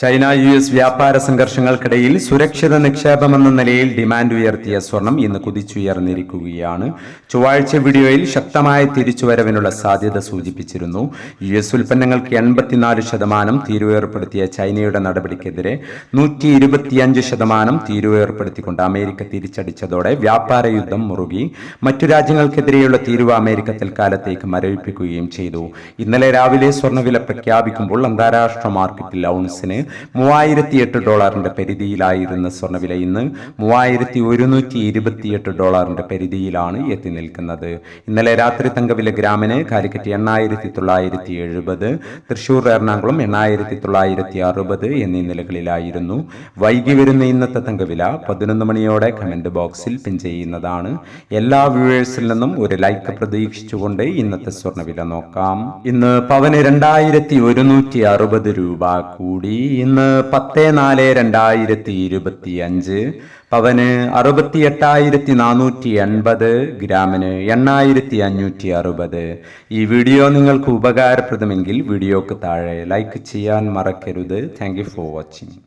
China U S വ്യാപാര സംഘർഷങ്ങൾക്കിടയിൽ സുരക്ഷിത നിക്ഷേപമെന്ന നിലയിൽ ഡിമാൻഡ് ഉയർത്തിയ സ്വർണം ഇന്ന് കുതിച്ചുയർന്നിരിക്കുകയാണ്. ചൊവ്വാഴ്ച വീഡിയോയിൽ ശക്തമായ തിരിച്ചുവരവിനുള്ള സാധ്യത സൂചിപ്പിച്ചിരുന്നു. യു എസ് ഉൽപ്പന്നങ്ങൾക്ക് എൺപത്തിനാല് ശതമാനം തീരുവ ഏർപ്പെടുത്തിയ ചൈനയുടെ നടപടിക്കെതിരെ നൂറ്റി ഇരുപത്തിയഞ്ച് ശതമാനം തീരുവ ഏർപ്പെടുത്തിക്കൊണ്ട് അമേരിക്ക തിരിച്ചടിച്ചതോടെ വ്യാപാര യുദ്ധം മുറുകി. മറ്റു രാജ്യങ്ങൾക്കെതിരെയുള്ള തീരുവ അമേരിക്ക തൽക്കാലത്തേക്ക് മരവിപ്പിക്കുകയും ചെയ്തു. ഇന്നലെ രാവിലെ സ്വർണവില പ്രഖ്യാപിക്കുമ്പോൾ അന്താരാഷ്ട്ര മാർക്കറ്റിൽ ഔൺസിന് മൂവായിരത്തി എട്ട് ഡോളറിന്റെ പരിധിയിലായിരുന്ന സ്വർണവില ഇന്ന് മൂവായിരത്തി ഒരുന്നൂറ്റി ഇരുപത്തിയെട്ട് ഡോളറിന്റെ പരിധിയിലാണ് എത്തി നിൽക്കുന്നത്. ഇന്നലെ രാത്രി തങ്കവില ഗ്രാമിന് കാലിക്കറ്റ് എണ്ണായിരത്തി തൊള്ളായിരത്തി എഴുപത് തൃശൂർ എറണാകുളം എണ്ണായിരത്തി തൊള്ളായിരത്തി അറുപത് എന്നീ നിലകളിലായിരുന്നു. വൈകി വരുന്ന ഇന്നത്തെ തങ്കവില പതിനൊന്ന് മണിയോടെ കമന്റ് ബോക്സിൽ പിൻ ചെയ്യുന്നതാണ്. എല്ലാ വ്യൂവേഴ്സിൽ നിന്നും ഒരു ലൈക്ക് പ്രതീക്ഷിച്ചുകൊണ്ട് ഇന്നത്തെ സ്വർണവില നോക്കാം. ഇന്ന് പവന് രണ്ടായിരത്തി ഒരുന്നൂറ്റി അറുപത് രൂപ കൂടി. ഇന്ന് പത്ത് നാല് രണ്ടായിരത്തി ഇരുപത്തി അഞ്ച് പവന് അറുപത്തി എട്ടായിരത്തി നാനൂറ്റി എൺപത് ഗ്രാമിന് എണ്ണായിരത്തി അഞ്ഞൂറ്റി അറുപത്. ഈ വീഡിയോ നിങ്ങൾക്ക് ഉപകാരപ്രദമെങ്കിൽ വീഡിയോക്ക് താഴെ ലൈക്ക് ചെയ്യാൻ മറക്കരുത്. Thank for watching